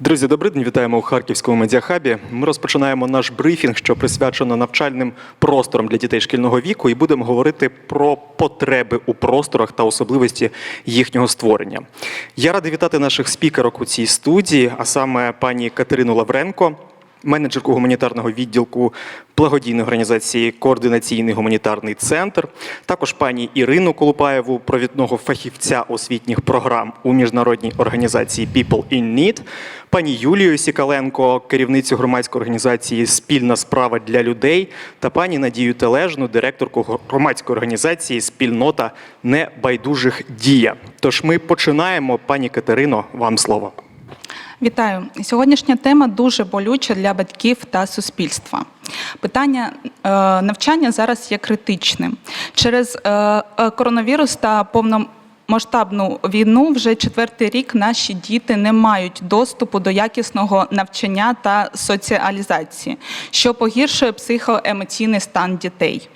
Друзі, добрий день. Вітаємо у Харківському медіахабі. Ми розпочинаємо наш брифінг, що присвячено навчальним просторам для дітей шкільного віку, і будемо говорити про потреби у просторах та особливості їхнього створення. Я радий вітати наших спікерок у цій студії, а саме пані Катерину Лавренко, менеджерку гуманітарного відділку благодійної організації Координаційний гуманітарний центр, також пані Ірину Колупаєву, провідного фахівця освітніх програм у міжнародній організації People in Need, пані Юлію Сікаленко, керівницю громадської організації Спільна справа для людей, та пані Надію Тележну, директорку громадської організації Спільнота небайдужих дія. Тож ми починаємо. Пані Катерино, вам слово. Вітаю. Сьогоднішня тема дуже болюча для батьків та суспільства. Питання е, навчання зараз є критичним. Через е, е, коронавірус та повномасштабну війну вже четвертий рік наші діти не мають доступу до якісного навчання та соціалізації, що погіршує психоемоційний стан дітей.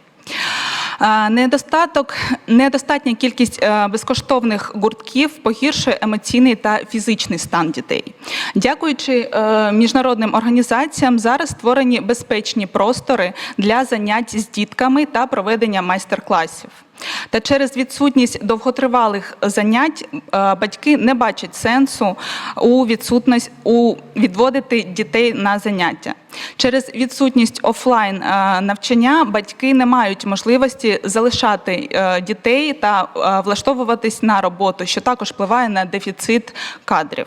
Недостаток, недостатня кількість е, безкоштовних гуртків погіршує емоційний та фізичний стан дітей. Дякуючи е, міжнародним організаціям, зараз створені безпечні простори для занять з дітками та проведення майстер-класів. Та через відсутність довготривалих занять е, батьки не бачать сенсу у відсутність у відводити дітей на заняття. Через відсутність офлайн е, навчання батьки не мають можливості залишати е, дітей та влаштовуватись на роботу, що також впливає на дефіцит кадрів.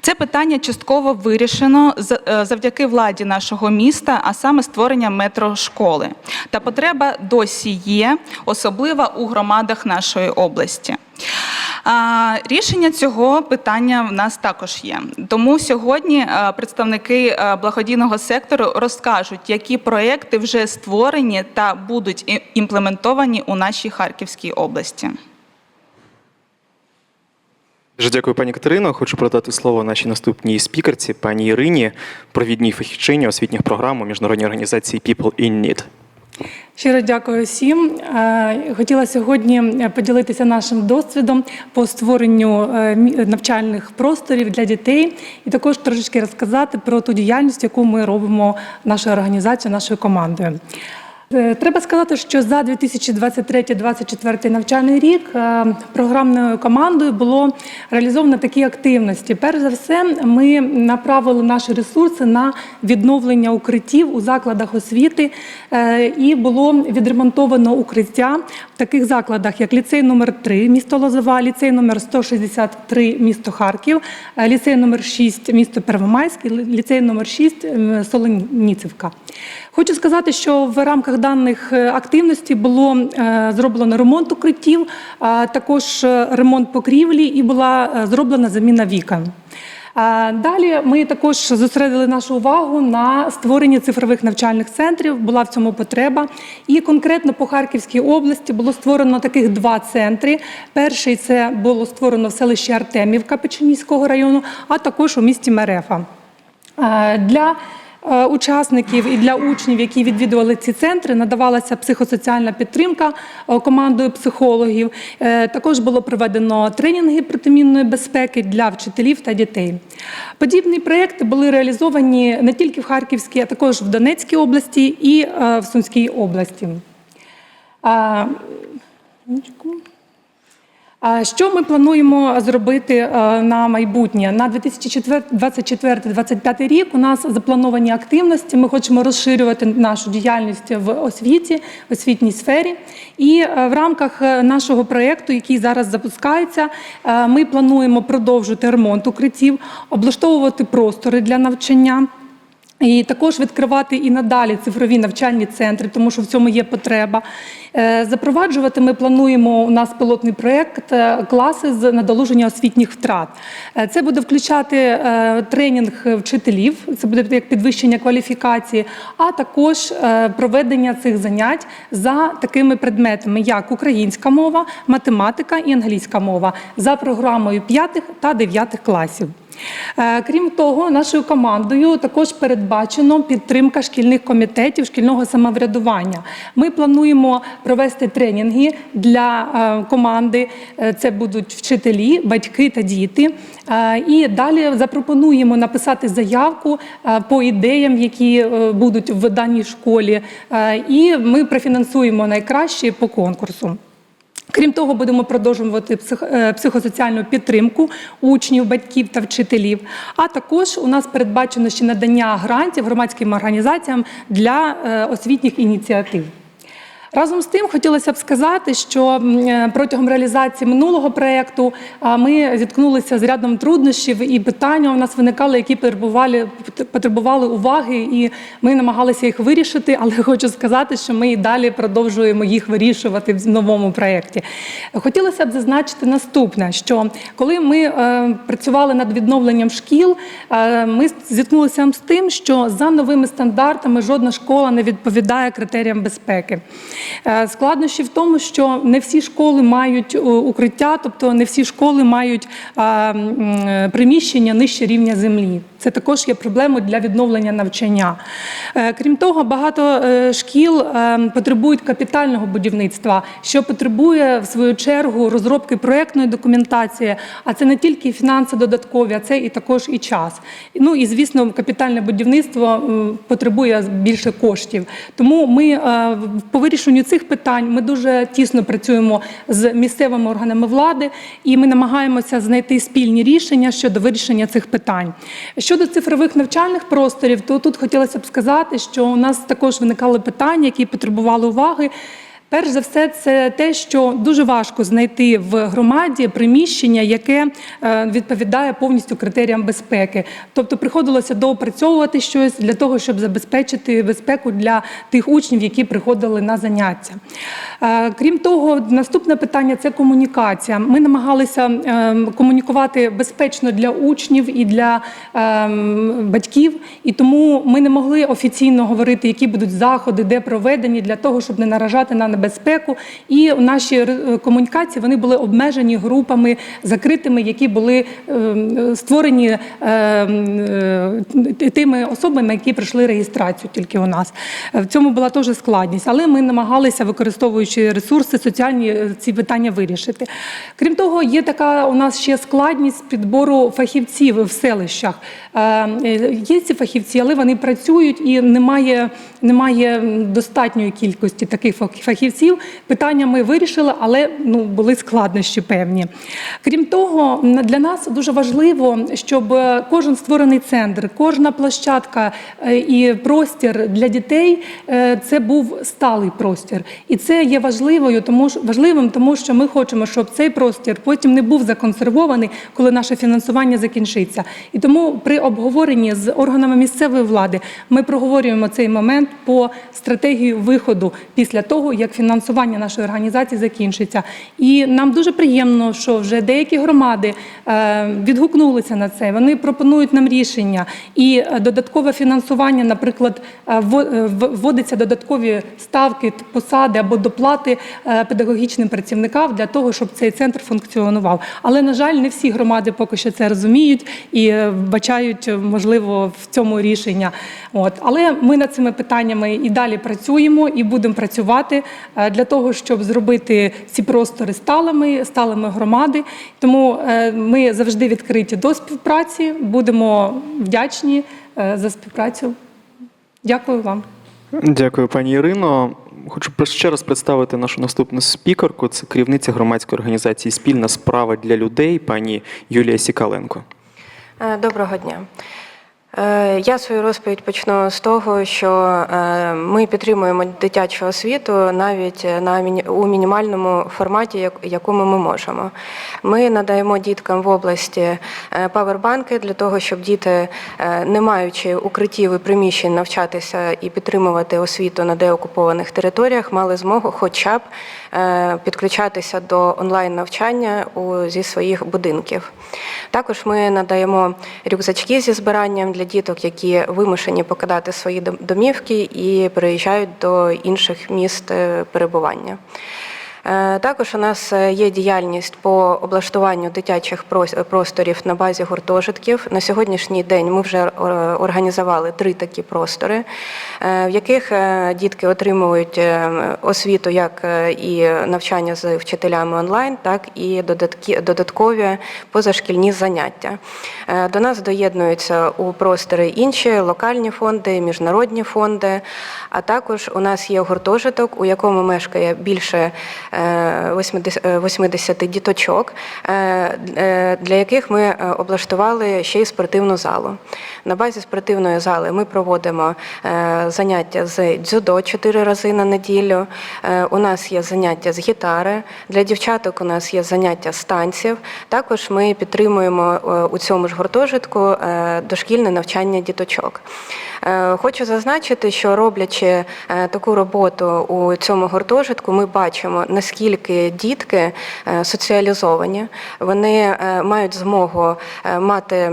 Це питання частково вирішено е, завдяки владі нашого міста, а саме створення метрошколи. Та потреба досі є, особливо у громадах нашої області. Рішення цього питання в нас також є. Тому сьогодні е, представники е, благодійного сектору розкажуть, які проекти вже створені та будуть імплементовані у нашій Харківській області. Дуже дякую, пані Катерино. Хочу передати слово нашій наступній спікерці, пані Ірині, провідній фахівчині освітніх програм у міжнародній організації People in Need. Щиро дякую всім. Е, Хотіла сьогодні поділитися нашим досвідом по створенню е, навчальних просторів для дітей і також трошечки розказати про ту діяльність, яку ми робимо нашою організацією, нашою командою. Е, Треба сказати, що за 2023-2024 навчальний рік е, програмною командою було реалізовано такі активності. Перш за все, ми направили наші ресурси на відновлення укриттів у закладах освіти, е, і було відремонтовано укриття в таких закладах, як ліцей номер 3 місто Лозова, ліцей номер 163 місто Харків, ліцей номер 6 місто Первомайськ, ліцей номер 6 Солоніцівка. Хочу сказати, що в рамках даних е, активностей було е, зроблено ремонт укриттів, також е, ремонт покрівлі і була зроблена заміна вікон. Далі ми також зосередили нашу увагу на створенні цифрових навчальних центрів. Була в цьому потреба. І конкретно по Харківській області було створено таких два центри. Перший це було створено в селищі Артемівка Печеніського району, а також у місті Мерефа. Для учасників і для учнів, які відвідували ці центри, надавалася психосоціальна підтримка е, командою психологів. Е, Також було проведено тренінги протимінної безпеки для вчителів та дітей. Подібні проекти були реалізовані не тільки в Харківській, а також в Донецькій області і е, в Сумській області. Що ми плануємо зробити е, на майбутнє? На 2024-2025 рік у нас заплановані активності. Ми хочемо розширювати нашу діяльність в освіті, в освітній сфері. І е, в рамках е, нашого проєкту, який зараз запускається, ми плануємо продовжити ремонт укриттів, облаштовувати простори для навчання. І також відкривати і надалі цифрові навчальні центри, тому що в цьому є потреба. Е, Запроваджувати ми плануємо у нас пілотний проєкт е, класи з надолуження освітніх втрат. Е, Це буде включати тренінг вчителів, це буде як підвищення кваліфікації, а також проведення цих занять за такими предметами, як українська мова, математика і англійська мова за програмою 5 та 9 класів. Е, Крім того, нашою командою також передбачено підтримка шкільних комітетів шкільного самоврядування. Ми плануємо провести тренінги для е, команди. Е, Це будуть вчителі, батьки та діти. І далі запропонуємо написати заявку по ідеям, які будуть в даній школі. І ми профінансуємо найкращі по конкурсу. Крім того, будемо продовжувати е, психосоціальну підтримку учнів, батьків та вчителів. А також у нас передбачено ще надання грантів громадським організаціям для е, освітніх ініціатив. Разом з тим хотілося б сказати, що е, протягом реалізації минулого проєкту ми зіткнулися з рядом труднощів і питання у нас виникали, які потребували, потребували уваги, і ми намагалися їх вирішити. Але хочу сказати, що ми і далі продовжуємо їх вирішувати в новому проєкті. Хотілося б зазначити наступне: що коли ми е, працювали над відновленням шкіл, е, ми зіткнулися з тим, що за новими стандартами жодна школа не відповідає критеріям безпеки. Е, Складнощі в тому, що не всі школи мають е, укриття, тобто не всі школи мають е, приміщення нижче рівня землі. Це також є проблемою для відновлення навчання. Е, Крім того, багато е, шкіл е, потребують капітального будівництва, що потребує в свою чергу розробки проєктної документації. А це не тільки фінанси додаткові, а це і також і час. Ну і звісно, капітальне будівництво потребує більше коштів. Тому ми по вирішенню цих питань ми дуже тісно працюємо з місцевими органами влади, і ми намагаємося знайти спільні рішення щодо вирішення цих питань. Щодо цифрових навчальних просторів, то тут хотілося б сказати, що у нас також виникали питання, які потребували уваги. Перш за все, це те, що дуже важко знайти в громаді приміщення, яке е, відповідає повністю критеріям безпеки. Тобто приходилося доопрацьовувати щось для того, щоб забезпечити безпеку для тих учнів, які приходили на заняття. Е, Крім того, наступне питання це комунікація. Ми намагалися е, комунікувати безпечно для учнів і для е, батьків, і тому ми не могли офіційно говорити, які будуть заходи, де проведені, для того, щоб не наражати на небезпеку. І наші е, комунікації вони були обмежені групами закритими, які були е, створені е, тими особами, які пройшли реєстрацію тільки у нас. В цьому була теж складність, але ми намагалися, використовуючи ресурси, соціальні ці питання вирішити. Крім того, є така у нас ще складність підбору фахівців в селищах. Є ці фахівці, але вони працюють і немає, немає достатньої кількості таких фах- фахівців. Питання ми вирішили, але ну, були складнощі певні. Крім того, для нас дуже важливо, щоб е, кожен створений центр, кожна площадка е, і простір для дітей е, це був сталий простір. І це є важливою, тому важливим, тому що ми хочемо, щоб цей простір потім не був законсервований, коли наше фінансування закінчиться. І тому при обговоренні з органами місцевої влади ми проговорюємо цей момент по стратегії виходу після того, як фінансування нашої організації закінчиться. І нам дуже приємно, що вже деякі громади е, відгукнулися на це. Вони пропонують нам рішення і е, додаткове фінансування, наприклад, е, вводиться додаткові ставки, посади або доплати педагогічним працівникам для того, щоб цей центр функціонував. Але на жаль, не всі громади поки що це розуміють і вбачають е, можливо в цьому рішення. От але ми над цими питаннями і далі працюємо і будемо працювати для того, щоб зробити ці простори сталими, сталими громади. Тому е, ми завжди відкриті до співпраці. Будемо вдячні е, за співпрацю. Дякую вам. Дякую, пані Ірино. Хочу ще раз представити нашу наступну спікерку. Це керівниця громадської організації Спільна справа для людей, пані Юлія Сікаленко. Е, Доброго дня. Е, Я свою розповідь почну з того, що е, ми підтримуємо дитячу освіту навіть на міні- у мінімальному форматі, якому ми можемо. Ми надаємо діткам в області е, павербанки для того, щоб діти, е, не маючи укриттів і приміщень навчатися і підтримувати освіту на деокупованих територіях, мали змогу хоча б е, підключатися до онлайн-навчання зі своїх будинків. Також ми надаємо рюкзачки зі збиранням для діток, які вимушені покидати свої дом- домівки і переїжджають до інших міст е, перебування. Е, Також у нас е, є діяльність по облаштуванню дитячих прос- просторів на базі гуртожитків. На сьогоднішній день ми вже е, організували три такі простори, в яких дітки отримують освіту як і навчання з вчителями онлайн, так і додаткові позашкільні заняття. До нас доєднуються у простори інші локальні фонди, міжнародні фонди. А також у нас є гуртожиток, у якому мешкає більше 80 е, 80 діточок, е, е, для яких ми е, облаштували ще й спортивну залу. На базі спортивної зали ми проводимо е, заняття з дзюдо 4 рази на неділю. Е, У нас є заняття з гітари. Для дівчаток у нас є заняття з танців. Також ми підтримуємо е, у цьому ж гуртожитку е, дошкільне навчання діточок. Е, Хочу зазначити, що роблячи е, таку роботу у цьому гуртожитку, ми бачимо, наскільки дітки е, соціалізовані, вони е, мають змогу е, мати.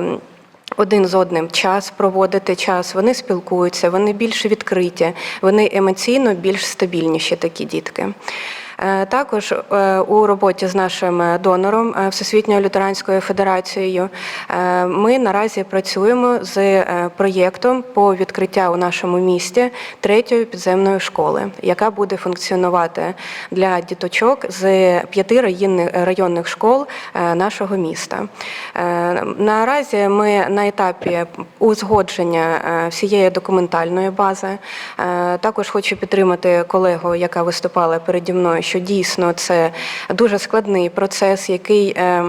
один з одним час проводити час, вони спілкуються, вони більш відкриті, вони емоційно більш стабільніші такі дітки. Е, Також е, у роботі з нашим е, донором Всесвітньою лютеранською федерацією ми наразі працюємо з проєктом по відкриття у нашому місті третьої підземної школи, яка буде функціонувати для діточок з п'яти районних- школ нашого міста. Наразі ми на етапі узгодження всієї документальної бази. Також хочу підтримати колегу, яка виступала переді мною, що дійсно це дуже складний процес, який. е,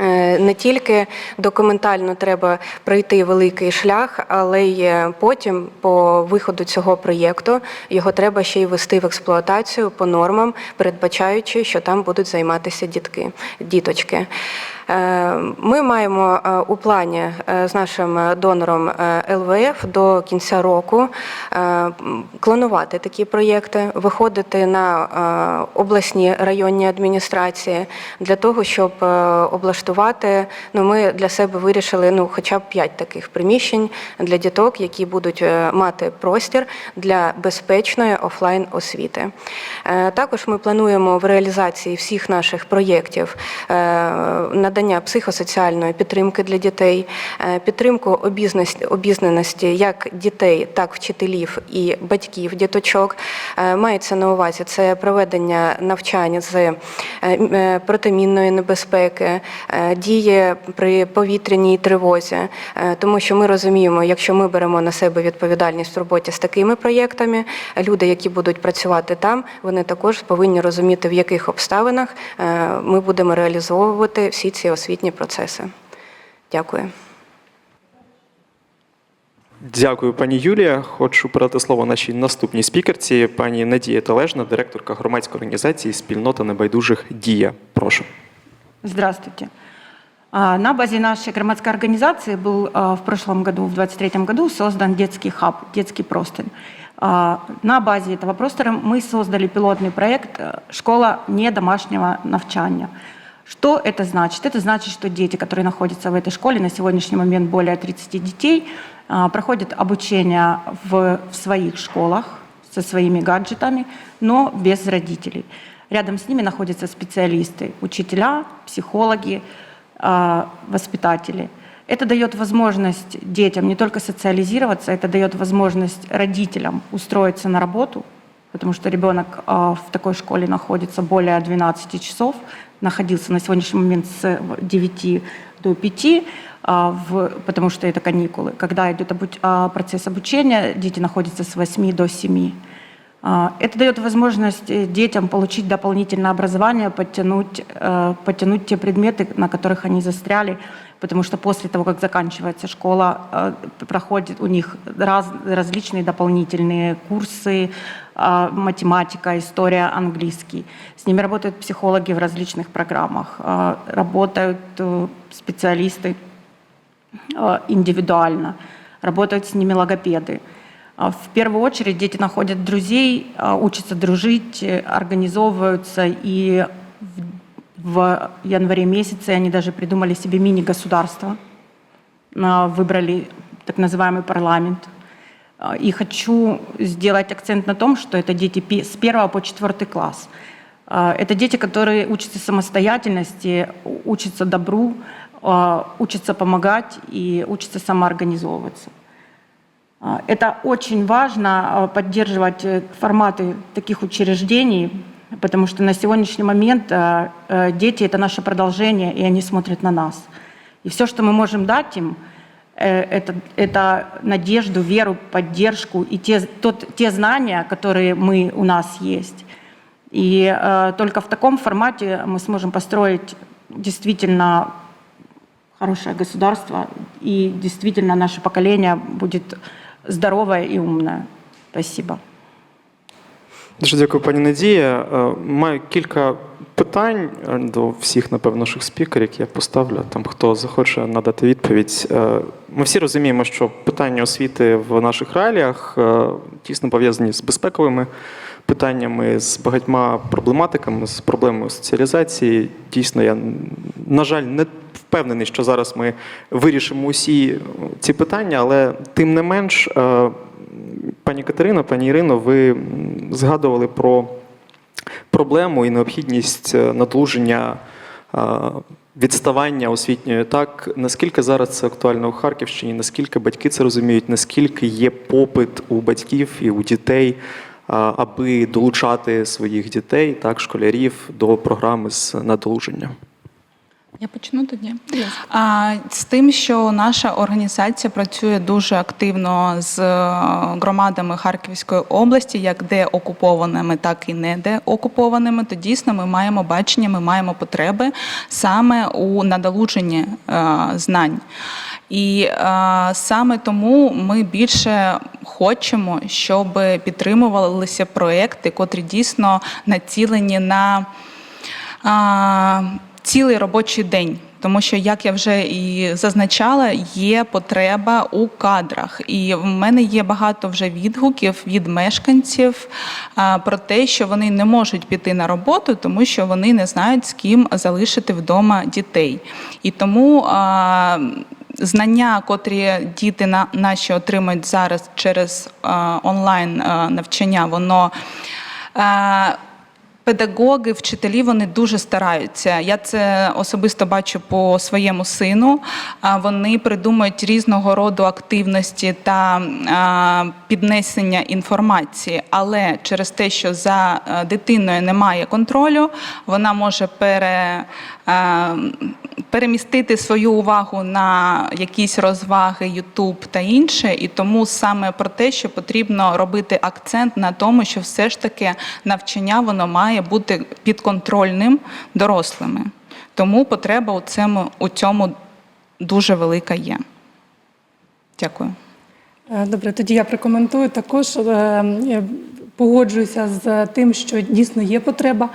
Е, Не тільки документально треба пройти великий шлях, але й е, потім, по виходу цього проєкту, його треба ще й вести в експлуатацію по нормам, передбачаючи, що там будуть займатися дітки, діточки. Е, Ми маємо е, у плані е, з нашим донором ЛВФ до кінця року клонувати такі проєкти, виходити на обласні районні адміністрації для того, щоб облаштувати. Ну, ми для себе вирішили ну, хоча б п'ять таких приміщень для діток, які будуть мати простір для безпечної офлайн освіти. Також ми плануємо в реалізації всіх наших проєктів е, надання психосоціальної підтримки для дітей, е, підтримку обізнаності- як дітей, так вчителів і батьків діточок. Е, Мається на увазі це проведення навчання з е, протимінної небезпеки, дії при повітряній тривозі, тому що ми розуміємо, якщо ми беремо на себе відповідальність в роботі з такими проєктами, люди, які будуть працювати там, вони також повинні розуміти, в яких обставинах ми будемо реалізовувати всі ці освітні процеси. Дякую. Дякую, пані Юлія. Хочу передати слово нашій наступній спікерці, пані Надія Тележна, директорка громадської організації Спільнота небайдужих Дія. Прошу. Здравствуйте. А, На базе нашей громадской организации был а, в прошлом году, в 2023 году, создан детский хаб, детский простынь. А, На базе этого простора мы создали пилотный проект э, «Школа не домашнего навчания». Что это значит? Это значит, что дети, которые находятся в этой школе, на сегодняшний момент более 30 детей, а, проходят обучение в, в своих школах со своими гаджетами, но без родителей. Рядом с ними находятся специалисты, учителя, психологи, а, воспитатели. Это дает возможность детям не только социализироваться, это дает возможность родителям устроиться на работу, потому что ребенок а, в такой школе находится более 12 часов, находился на сегодняшний момент с 9 до 5, в- потому что это каникулы. Когда идет обуч- процесс обучения, дети находятся с 8 до 7. А, Это дает возможность э, детям получить дополнительное образование, подтянуть, э, подтянуть те предметы, на которых они застряли, потому что после того, как заканчивается школа, э, проходят у них раз, различные дополнительные курсы, математика, история, английский. С ними работают психологи в различных программах, работают специалисты индивидуально, работают с ними логопеды. А В первую очередь дети находят друзей, а, учатся дружить, э, организовываются, и в, январе месяце они даже придумали себе мини-государство, А, выбрали так называемый парламент. И хочу сделать акцент на том, что это дети с первого по четвертый класс. Это дети, которые учатся самостоятельности, учатся добру, учатся помогать и учатся самоорганизовываться. А, Это очень важно а, поддерживать э, форматы таких учреждений, потому что на сегодняшний момент а, э, дети это наше продолжение, и они смотрят на нас. И все, что мы можем дать им, э, это, это надежду, веру, поддержку и те, тот, те знания, которые мы, у нас есть. И э, только в таком формате мы сможем построить действительно хорошее государство, и действительно наше поколение будет здоровое и умное. Спасибо. Дуже дякую, пані Надія. Е, Маю кілька питань е, до всіх, напевно, наших спікерів, я поставлю. Там хто захоче надати відповідь. Е, Ми всі розуміємо, що питання освіти в наших реаліях тісно пов'язані з безпековими питаннями, з багатьма проблематиками, з проблемою соціалізації. Дійсно, я, на жаль, не впевнений, що зараз ми вирішимо усі ці питання, але тим не менш. е, Пані Катерино, пані Ірино, ви згадували про проблему і необхідність е, надлуження е, відставання освітньої. Так наскільки зараз це актуально у Харківщині? Наскільки батьки це розуміють? Наскільки є попит у батьків і у дітей, е, аби долучати своїх дітей, так, школярів до програми з надолуження? Я почну тоді. А, з тим, що наша організація працює дуже активно з е, громадами Харківської області, як деокупованими, так і не деокупованими, то дійсно ми маємо бачення, ми маємо потреби саме у надолудженні е, знань. І е, саме тому ми більше хочемо, щоб підтримувалися проекти, котрі дійсно націлені на а, цілий робочий день. Тому що, як я вже і зазначала, є потреба у кадрах, і в мене є багато вже відгуків від мешканців про те, що вони не можуть піти на роботу, тому що вони не знають з ким залишити вдома дітей. І тому знання, котрі діти на наші отримують зараз через онлайн навчання, воно. Педагоги, вчителі вони дуже стараються. Я це особисто бачу по своєму сину. Вони придумують різного роду активності та піднесення інформації, але через те, що за е, дитиною немає контролю, вона може пере, перемістити свою увагу на якісь розваги, Ютуб та інше. І тому саме про те, що потрібно робити акцент на тому, що все ж таки навчання воно має бути підконтрольним дорослими. Тому потреба у цьому, у цьому дуже велика є. Дякую. Е, Добре, тоді я прокоментую. Також е, е, погоджуюся з тим, що дійсно є потреба.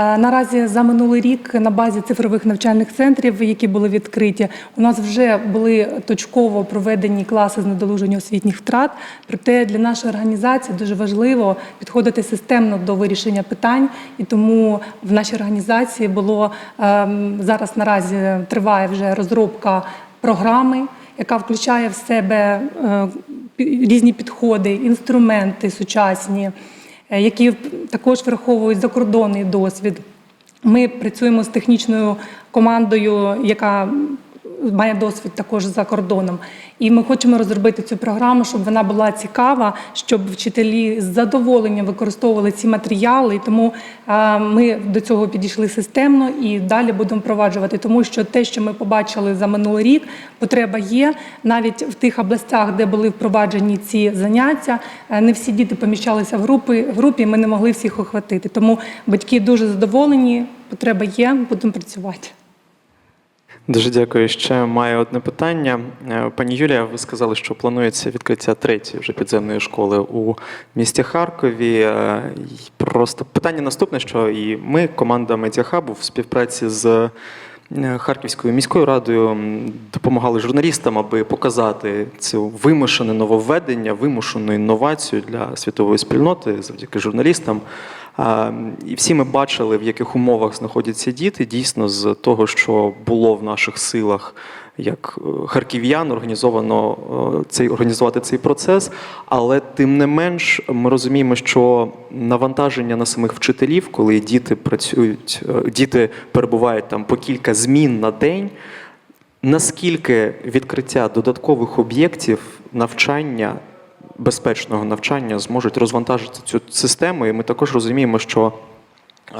Е, Наразі за минулий рік на базі цифрових навчальних центрів, які були відкриті, у нас вже були точково проведені класи з недолуження освітніх втрат. Проте для нашої організації дуже важливо підходити системно до вирішення питань, і тому в нашій організації було ем, зараз наразі триває вже розробка програми яка включає в себе е, різні підходи, інструменти сучасні, які також враховують закордонний досвід. Ми працюємо з технічною командою, яка має досвід також за кордоном. І ми хочемо розробити цю програму, щоб вона була цікава, щоб вчителі з задоволенням використовували ці матеріали. І тому е, ми до цього підійшли системно і далі будемо впроваджувати. Тому що те, що ми побачили за минулий рік, потреба є навіть в тих областях, де були впроваджені ці заняття. е, Не всі діти поміщалися в групи. В групі ми не могли всіх охватити. Тому батьки дуже задоволені. Потреба є, будемо працювати. Дуже дякую. Ще маю одне питання. Е, Пані Юлія, ви сказали, що планується відкриття третьої вже підземної школи у місті Харкові. Е, Просто питання наступне, що і ми, команда Медіахабу, в співпраці з е, Харківською міською радою допомагали журналістам, аби показати цю вимушене нововведення, вимушену інновацію для світової спільноти завдяки журналістам. І всі ми бачили, в яких умовах знаходяться діти. Дійсно, з того, що було в наших силах як е, харків'ян, організовано е, цей організувати цей процес. Але тим не менш, ми розуміємо, що навантаження на самих вчителів, коли діти працюють, е, діти перебувають там по кілька змін на день. Наскільки відкриття додаткових об'єктів навчання, безпечного навчання зможуть розвантажити цю систему? І ми також розуміємо, що е,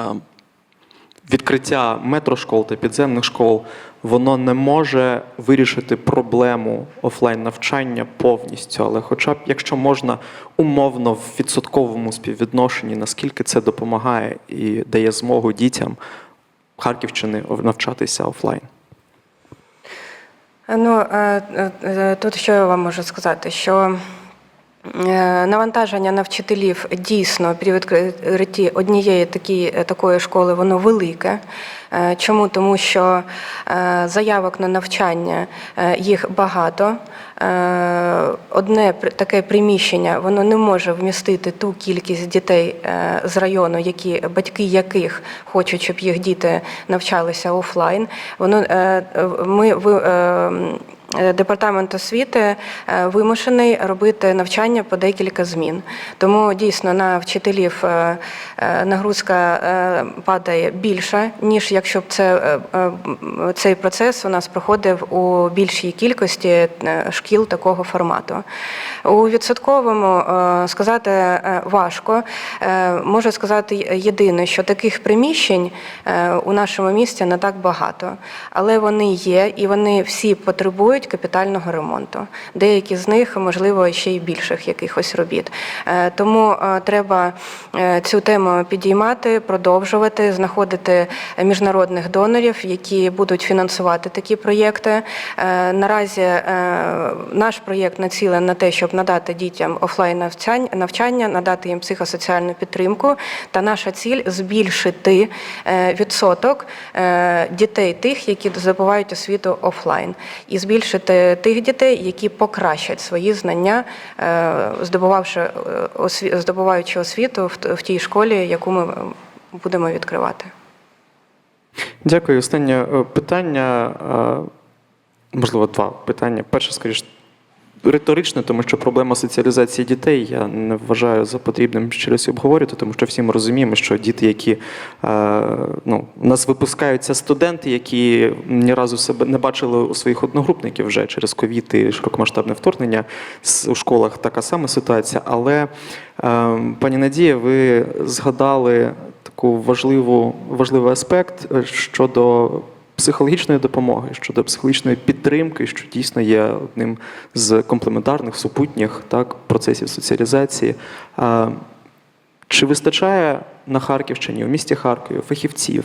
відкриття метрошкол та підземних школ воно не може вирішити проблему офлайн навчання повністю, але хоча б якщо можна умовно в відсотковому співвідношенні, наскільки це допомагає і дає змогу дітям Харківщини навчатися офлайн? Ну, е, е, тут що я вам можу сказати, що навантаження на вчителів дійсно при відкритті однієї такі, такої школи воно велике. Е, Чому? Тому що е, заявок на навчання е, їх багато. Е, Одне таке приміщення воно не може вмістити ту кількість дітей е, з району, які батьки яких хочуть, щоб їх діти навчалися офлайн. Воно е, е, ми е, Е, Департамент освіти е, вимушений робити навчання по декілька змін. Тому дійсно на вчителів е, е, нагрузка е, падає більше, ніж якщо б це, е, е, цей процес у нас проходив у більшій кількості е, шкіл такого формату. У відсотковому е, сказати е, важко. Е, Можу сказати єдине, що таких приміщень е, у нашому місті не так багато, але вони є і вони всі потребують капітального ремонту. Деякі з них, можливо, ще й більших якихось робіт. Е, Тому е, треба е, цю тему підіймати, продовжувати, знаходити міжнародних донорів, які будуть фінансувати такі проєкти. Наразі наш проєкт націлений на те, щоб надати дітям офлайн навчання, надати їм психосоціальну підтримку. Та наша ціль збільшити відсоток дітей тих, які здобувають освіту офлайн, і збільшити тих дітей, які покращать свої знання, е, здобувавши е, здобуваючи освіту в тій школі, яку ми е, будемо відкривати. Дякую. Останнє питання, можливо, два питання. Перше, скоріш, риторичне, тому що проблема соціалізації дітей я не вважаю за потрібним щось обговорювати, тому що всі ми розуміємо, що діти, які е, ну, у нас випускаються студенти, які ні разу себе не бачили у своїх одногрупників вже через ковід і широкомасштабне вторгнення. У школах така сама ситуація. Але, е, пані Надія, ви згадали таку важливу, важливий аспект е, щодо психологічної допомоги, щодо психологічної підтримки, що дійсно є одним з комплементарних супутніх так, процесів соціалізації. Чи вистачає на Харківщині, у місті Харкові, фахівців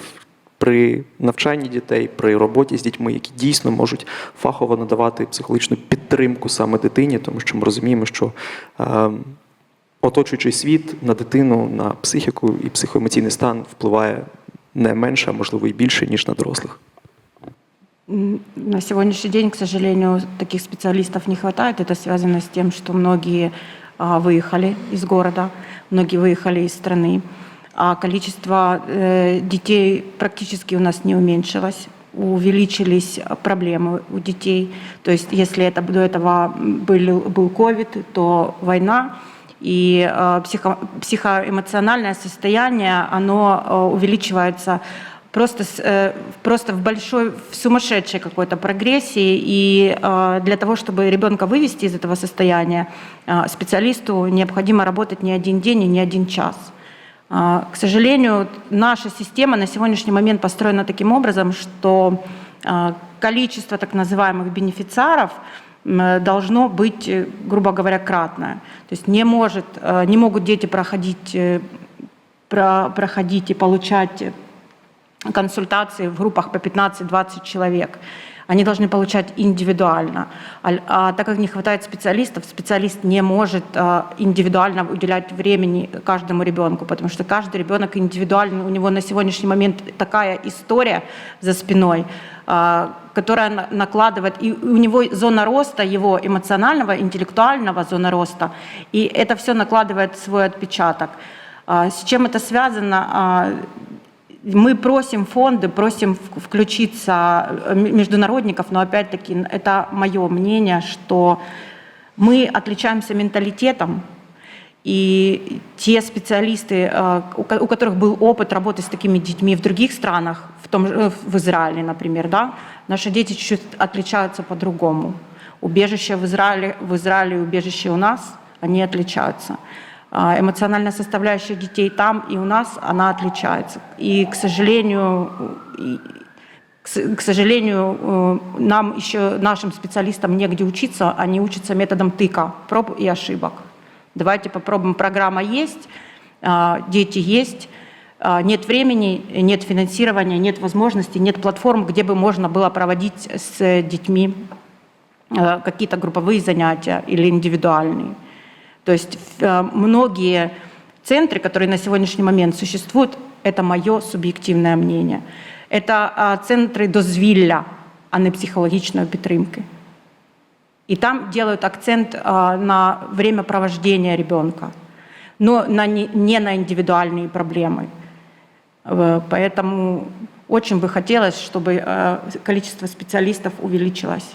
при навчанні дітей, при роботі з дітьми, які дійсно можуть фахово надавати психологічну підтримку саме дитині, тому що ми розуміємо, що е, оточуючий світ на дитину, на психіку і психоемоційний стан впливає не менше, а можливо і більше, ніж на дорослих. На сегодняшний день, к сожалению, таких специалистов не хватает. Это связано с тем, что многие а, выехали из города, многие выехали из страны, а количество э, детей практически у нас не уменьшилось. Увеличились проблемы у детей. То есть, если это до этого был, был ковид, то война, и э, психо, психоэмоциональное состояние, оно э, увеличивается просто, э, просто в большой, в сумасшедшей какой-то прогрессии. И э, для того, чтобы ребенка вывести из этого состояния, э, специалисту необходимо работать не один день и не один час. К сожалению, наша система на сегодняшний момент построена таким образом, что количество так называемых бенефициаров должно быть, грубо говоря, кратное. То есть не, может, не могут дети проходить, про- проходить и получать консультации в группах по 15-20 человек. Они должны получать индивидуально. А, а так как не хватает специалистов, специалист не может а, индивидуально уделять времени каждому ребенку, потому что каждый ребенок индивидуальный, у него на сегодняшний момент такая история за спиной, а, которая на- накладывает, и у него зона роста, его эмоционального, интеллектуального зона роста, и это все накладывает свой отпечаток. А, С чем это связано? А, Мы просим фонды, просим в- включиться э, м- международников, но опять-таки это мое мнение, что мы отличаемся менталитетом, и те специалисты, э, у ко- у которых был опыт работы с такими детьми в других странах, в, том, же- в Израиле, например, да, наши дети чуть-чуть отличаются по-другому. Убежище в Израиле, в Израиле и убежище у нас, они отличаются. А, Эмоциональная составляющая детей там и у нас, она отличается. И, к сожалению, к сожалению, э, нам еще, нашим специалистам негде учиться, они учатся методом тыка, проб и ошибок. Давайте попробуем. Программа есть, а, дети есть, а, нет времени, нет финансирования, нет возможностей, нет платформ, где бы можно было проводить с детьми э, какие-то групповые занятия или индивидуальные. То есть э, многие центры, которые на сегодняшний момент существуют, это мое суб'єктивне мнение. Это а, центры дозвілля, а не психологічної підтримки. И там делают акцент а, на времяпровождения ребенка, но на не, не на индивидуальные проблемы. Э, Поэтому очень бы хотелось, чтобы э, количество специалистов увеличилось.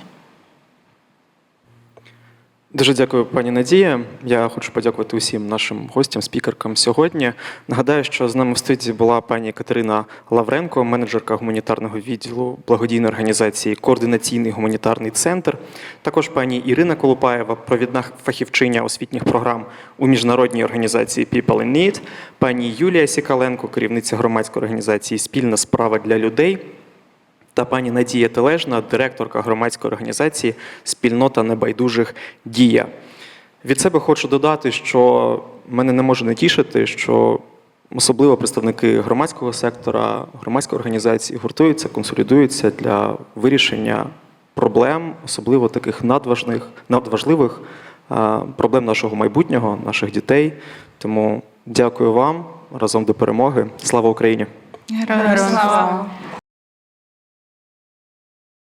Дуже дякую, пані Надія. Я хочу подякувати усім нашим гостям, спікеркам сьогодні. Нагадаю, що з нами в студії була пані Катерина Лавренко, менеджерка гуманітарного відділу благодійної організації Координаційний гуманітарний центр. Також пані Ірина Колупаєва, провідна фахівчиня освітніх програм у міжнародній організації People in Need, пані Юлія Сікаленко, керівниця громадської організації Спільна справа для людей та пані Надія Тележна, директорка громадської організації Спільнота небайдужих Дія. Від себе хочу додати, що мене не може не тішити, що особливо представники громадського сектора, громадської організації гуртуються, консолідуються для вирішення проблем, особливо таких надважних, надважливих проблем нашого майбутнього, наших дітей. Тому дякую вам разом до перемоги. Слава Україні! Героям слава!